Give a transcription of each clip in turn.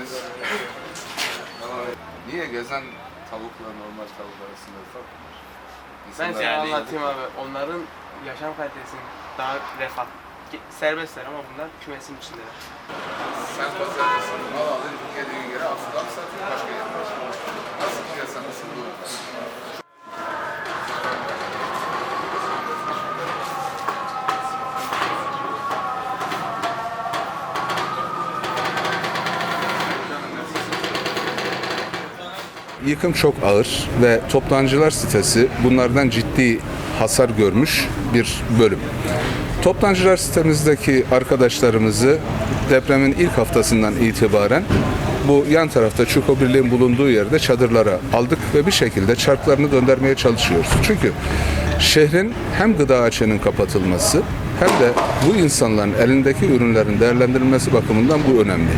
misiniz? Niye gezen tavukla normal tavuk arasında fark var? Ben İnsanlar- sana anlatayım abi. Onların yaşam kalitesini daha refah. Serbestler ama bunlar kümesin içindeler. Sen pazardasın, mal alır, Türkiye'de bir kere. Yıkım çok ağır ve toptancılar sitesi bunlardan ciddi hasar görmüş bir bölüm. Toptancılar sitemizdeki arkadaşlarımızı depremin ilk haftasından itibaren bu yan tarafta Çukurbirliğin bulunduğu yerde çadırlara aldık ve bir şekilde çarklarını döndürmeye çalışıyoruz. Çünkü şehrin hem gıda açığının kapatılması hem de bu insanların elindeki ürünlerin değerlendirilmesi bakımından bu önemli.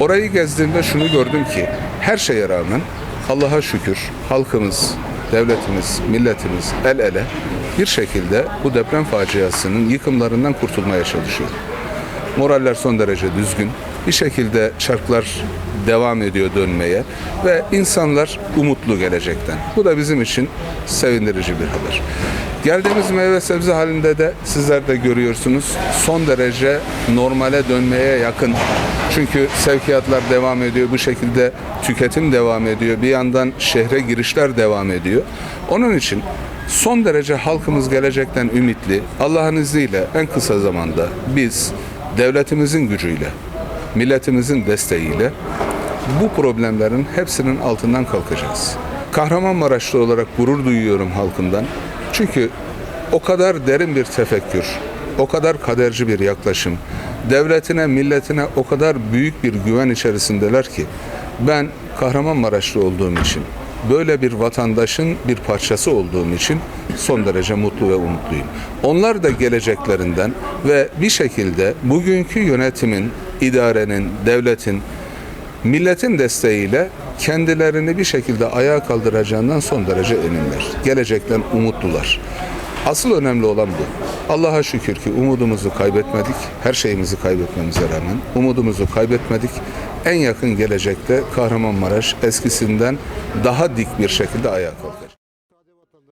Orayı gezdiğimde şunu gördüm ki her şeye rağmen Allah'a şükür halkımız, devletimiz, milletimiz el ele bir şekilde bu deprem faciasının yıkımlarından kurtulmaya çalışıyor. Moraller son derece düzgün. Bir şekilde çarklar devam ediyor dönmeye ve insanlar umutlu gelecekten. Bu da bizim için sevindirici bir haber. Geldiğimiz meyve sebze halinde de sizler de görüyorsunuz son derece normale dönmeye yakın. Çünkü sevkiyatlar devam ediyor. Bu şekilde tüketim devam ediyor. Bir yandan şehre girişler devam ediyor. Onun için son derece halkımız gelecekten ümitli. Allah'ın izniyle en kısa zamanda biz devletimizin gücüyle, milletimizin desteğiyle bu problemlerin hepsinin altından kalkacağız. Kahramanmaraşlı olarak gurur duyuyorum halkımdan. Çünkü o kadar derin bir tefekkür, o kadar kaderci bir yaklaşım, devletine, milletine o kadar büyük bir güven içerisindeler ki ben Kahramanmaraşlı olduğum için, böyle bir vatandaşın bir parçası olduğum için son derece mutlu ve umutluyum. Onlar da geleceklerinden ve bir şekilde bugünkü yönetimin, idarenin, devletin, milletin desteğiyle kendilerini bir şekilde ayağa kaldıracağından son derece eminler. Gelecekten umutlular. Asıl önemli olan bu. Allah'a şükür ki umudumuzu kaybetmedik. Her şeyimizi kaybetmemize rağmen umudumuzu kaybetmedik. En yakın gelecekte Kahramanmaraş eskisinden daha dik bir şekilde ayağa kalkacak.